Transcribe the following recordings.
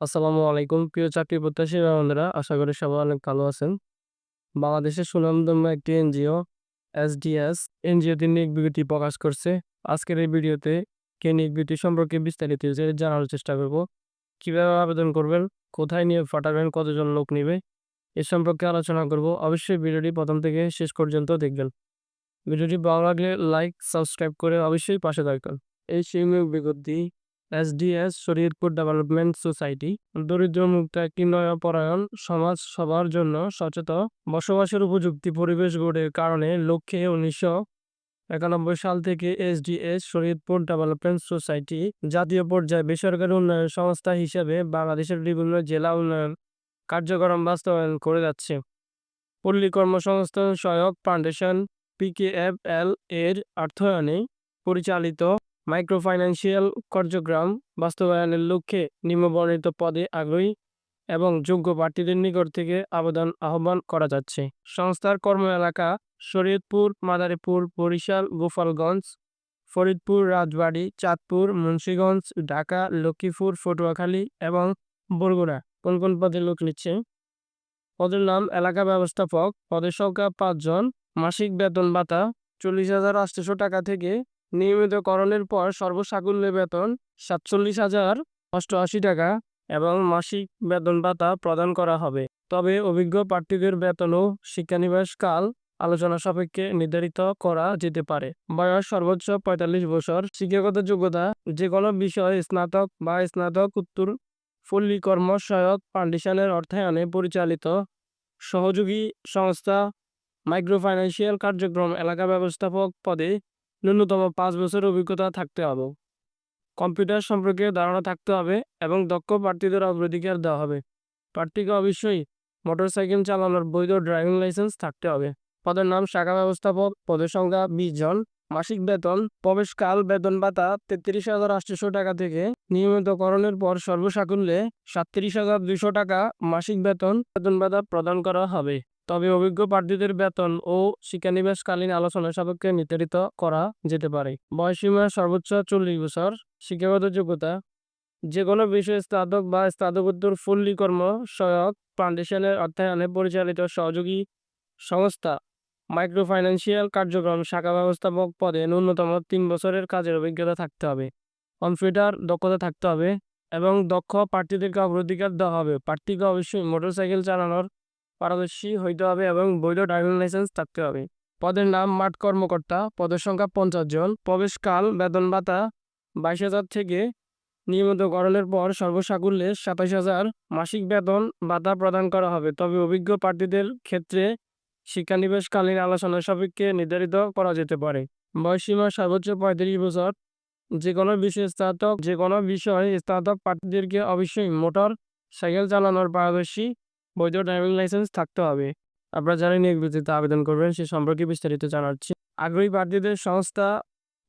আসসালামু আলাইকুম। প্রিয় চাকরি প্রত্যাশী বন্ধুরা আশা করি সবাই অনেক ভালো আছেন। বাংলাদেশের সুনামধন্য একটি এনজিও, এসডিএস এনজিওটি নিয়োগ বিজ্ঞপ্তি প্রকাশ করছে। আজকের এই ভিডিওতে কে নিয়োগ বিজ্ঞপ্তি সম্পর্কে বিস্তারিত জানার চেষ্টা করব। কীভাবে আবেদন করবেন, কোথায় নিয়োগ পাঠাবেন, কতজন লোক নেবে, এ সম্পর্কে আলোচনা করব। অবশ্যই ভিডিওটি প্রথম থেকে শেষ পর্যন্ত দেখবেন। ভিডিওটি ভালো লাগলে লাইক, সাবস্ক্রাইব করে অবশ্যই পাশে থাকবেন। এই সেই নিয়োগ বিজ্ঞপ্তি এসডিএস শরীয়তপুর ডেভেলপমেন্ট সোসাইটি দরিদ্র মুক্ত একটি নয়পরায়ণ সমাজ সবার জন্য সচেতন বসবাসের উপযুক্তি পরিবেশ গড়ের কারণে লক্ষ্যে উনিশশো একানব্বই সাল থেকে এসডিএস শরীয়তপুর ডেভেলপমেন্ট সোসাইটি, জাতীয় পর্যায়ে বেসরকারি উন্নয়ন সংস্থা হিসেবে বাংলাদেশের বিভিন্ন জেলা উন্নয়ন কার্যক্রম বাস্তবায়ন করে যাচ্ছে। পল্লী কর্মসংস্থান সহায়ক ফাউন্ডেশন পিকেএফএল এর অর্থায়নে পরিচালিত মাইক্রো ফাইন্যান্সিয়াল কার্যক্রম বাস্তবায়নের লক্ষ্যে নিম্নবর্ণিত পদে আগ্রহী এবং যোগ্য প্রার্থীদের নিকট থেকে আবেদন আহ্বান করা যাচ্ছে। সংস্থার কর্ম এলাকা শরীয়তপুর, মাদারীপুর, বরিশাল, গোপালগঞ্জ, ফরিদপুর, রাজবাড়ী, চাঁদপুর, মুন্সীগঞ্জ, ঢাকা, লক্ষ্মীপুর, পটুয়াখালী এবং বরগুনা। কোন কোন পদে লোক নিচ্ছে? পদের নাম এলাকা ব্যবস্থাপক। পদের সংখ্যা পাঁচজন। মাসিক বেতন ভাতা চল্লিশ হাজার আটশো টাকা থেকে নিয়মিতকরণের পর সর্বসাকুল্য বেতন সাতচল্লিশ হাজার অষ্টআশি টাকা এবং মাসিক বেতন ভাতা প্রদান করা হবে। তবে অভিজ্ঞ প্রার্থীদের বেতন ও শিক্ষানিবাস আলোচনা সাপেক্ষে নির্ধারিত করা যেতে পারে। বয়স সর্বোচ্চ পঁয়তাল্লিশ বছর, শিক্ষাগত যোগ্যতা যে কোনো বিষয়ে স্নাতক বা স্নাতক উত্তর পল্লী কর্ম সহায়ক ফাউন্ডেশনের অর্থায়নে পরিচালিত সহযোগী সংস্থা মাইক্রো ফাইন্যান্সিয়াল কার্যক্রম এলাকা ব্যবস্থাপক পদে ন্যূনতম পাঁচ বছর অভিজ্ঞতা থাকতে হবে। কম্পিউটার সম্পর্কে ধারণা থাকতে হবে এবং দক্ষ প্রার্থীদের অগ্রাধিকার দেওয়া হবে। প্রার্থীকে অবশ্যই মোটরসাইকেল চালানোর বৈধ ড্রাইভিং লাইসেন্স থাকতে হবে। পদের নাম, শাখা ব্যবস্থাপক, পদের সংখ্যা বিশ জন, মাসিক বেতন, প্রবেশকাল, বেতন ভাতা তেত্রিশ হাজার আটশোশো টাকা থেকে নিয়মিতকরণের পর সর্বসাকুল্যে সাতত্রিশ হাজার দুশো টাকা মাসিক বেতন বেতন ভাতা প্রদান করা হবে। তবে অভিজ্ঞ প্রার্থীদের বেতন ও শিক্ষানিবাসকালীন আলোচনা সাপেক্ষে নির্ধারিত করা যেতে পারে। বয়সীমা সর্বোচ্চ চল্লিশ বছর। শিক্ষাগত যোগ্যতা। যে কোনো বিষয়ে স্নাতক বা স্নাতকোত্তর ফুল্লি কর্ম সহায়ক ফাউন্ডেশনের অর্থায়নে পরিচালিত সহযোগী সংস্থা মাইক্রো ফাইন্যান্সিয়াল কার্যক্রম শাখা ব্যবস্থাপক পদে ন্যূনতম তিন বছরের কাজের অভিজ্ঞতা থাকতে হবে। কম্পিউটার দক্ষতা থাকতে হবে এবং দক্ষ প্রার্থীদেরকে অগ্রাধিকার দেওয়া হবে। প্রার্থীকে অবশ্যই মোটরসাইকেল চালানোর পারদর্শী হইতে হবে এবং বৈধ ড্রাইভিং লাইসেন্স থাকতে হবে। পদের নাম মাঠ কর্মকর্তা, পদের সংখ্যা পঞ্চাশ জন। প্রবেশকাল বেতন ভাতা বাইশ হাজার থেকে নিয়মিতকরণের পর সর্বসাকুল্যে সাতাশ হাজার। মাসিক বেতন ভাতা প্রদান করা হবে। তবে অভিজ্ঞ প্রার্থীদের ক্ষেত্রে শিক্ষানিবেশকালীন আলোচনা সাপেক্ষে নির্ধারিত করা যেতে পারে। বয়সীমা সর্বোচ্চ পঁয়ত্রিশ বছর। যে কোনো বিষয়ে স্নাতক যে কোনো বিষয়ে স্নাতক প্রার্থীদেরকে অবশ্যই মোটর সাইকেল চালানোর পারদর্শী বৈধ ড্রাইভিং লাইসেন্স থাকতে হবে। আপনারা যারা নিয়োগ ভিত্তিতে আবেদন করবেন, সে সম্পর্কে বিস্তারিত জানাচ্ছি। আগ্রহী প্রার্থীদের সংস্থা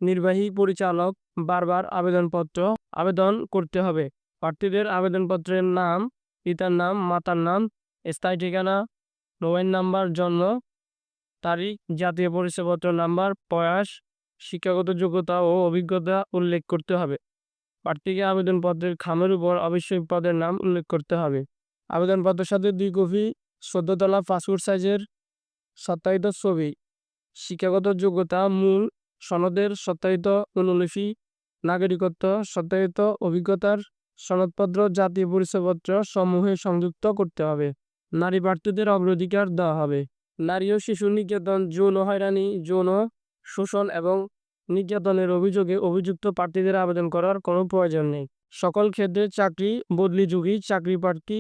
নির্বাহী পরিচালক বারবার আবেদনপত্র আবেদন করতে হবে। প্রার্থীদের আবেদনপত্রের নাম, পিতার নাম, মাতার নাম, স্থায়ী ঠিকানা, মোবাইল নাম্বার, জন্ম তারিখ, জাতীয় পরিচয়পত্র নাম্বার প্রয়াস শিক্ষাগত যোগ্যতা ও অভিজ্ঞতা উল্লেখ করতে হবে। প্রার্থীকে আবেদনপত্রের খামের উপর অবশ্যই পদের নাম উল্লেখ করতে হবে। আবেদনপত্রের সাথে দুই কপি চোদ্দতলা পাসপোর্ট সাইজের সত্যায়িত ছবি। শিক্ষাগত যোগ্যতা মূল সনদের সত্যায়িত অনুলিপি নাগরিকত্ব সত্যায়িত অভিজ্ঞতার সনদপত্র, জাতীয় পরিচয়পত্র সমূহে সংযুক্ত করতে হবে। নারী প্রার্থীদের অগ্রাধিকার দেওয়া হবে। নারী ও শিশু নির্যাতন, যৌন হয়রানি, যৌন শোষণ এবং নির্যাতনের অভিযোগে অভিযুক্ত প্রার্থীদের আবেদন করার কোনো প্রয়োজন নেই। সকল ক্ষেত্রে চাকরি বদলিযোগী চাকরি প্রার্থী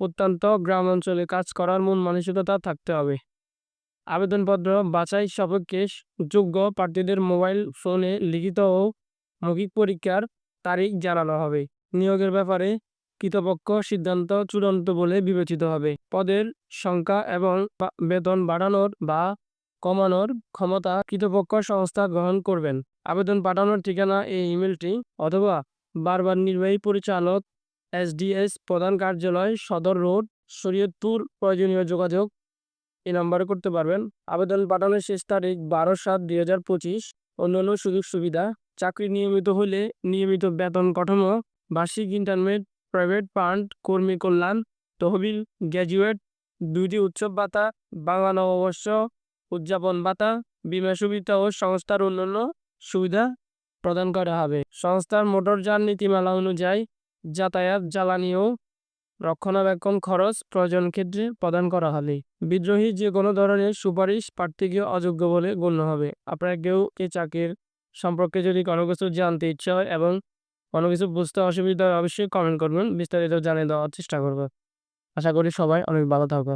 প্রত্যন্ত গ্রাম অঞ্চলে কাজ করার মন মানসিকতা থাকতে হবে। আবেদনপত্র বাছাই সাপেক্ষে যোগ্য প্রার্থীদের মোবাইল ফোনে লিখিত ও মৌখিক পরীক্ষার তারিখ জানানো হবে। নিয়োগের ব্যাপারে কৃতপক্ষ সিদ্ধান্ত চূড়ান্ত বলে বিবেচিত হবে। পদের সংখ্যা এবং বেতন বাড়ানোর বা কমানোর ক্ষমতা কৃতপক্ষ সংস্থা গ্রহণ করবেন। আবেদন পাঠানোর ঠিকানা এই ইমেলটি অথবা বারবার নির্বাহী পরিচালক এসডিএস প্রধান কার্যালয়, সদর রোড শরীয়তপুর প্রয়োজনীয় যোগাযোগ। এই নম্বরে করতে পারবেন। আবেদন পাঠানোর শেষ তারিখ বারো সাত দুই হাজার পঁচিশ। অন্যান্য সুযোগ সুবিধা, চাকরি নিয়মিত হলে নিয়মিত বেতন কাঠামো, বার্ষিক ইন্টারনেট প্রাইভেট ফান্ড, কর্মী কল্যাণ, তহবিল, গ্র্যাজুয়েট, দুইটি উৎসব ভাতা, বাংলা নববর্ষ, উদযাপন ভাতা, বিমা সুবিধা ও সংস্থার অন্যান্য সুবিধা প্রদান করা হবে। সংস্থার মোটরযান নীতিমালা অনুযায়ী যাতায়াত, জ্বালানি ও রক্ষণাবেক্ষণ খরচ প্রয়োজন ক্ষেত্রে প্রদান করা হবে। বিদ্রোহী যে কোনো ধরনের সুপারিশ প্রার্থীকে অযোগ্য বলে গণ্য হবে। আপনারা কেউ এই চাকরির সম্পর্কে যদি কোনো কিছু জানতে ইচ্ছা হয় এবং কোনো কিছু বুঝতে অসুবিধা হয়, অবশ্যই কমেন্ট করবেন। বিস্তারিত জানিয়ে দেওয়ার চেষ্টা করব। আশা করি সবাই অনেক ভালো থাকবে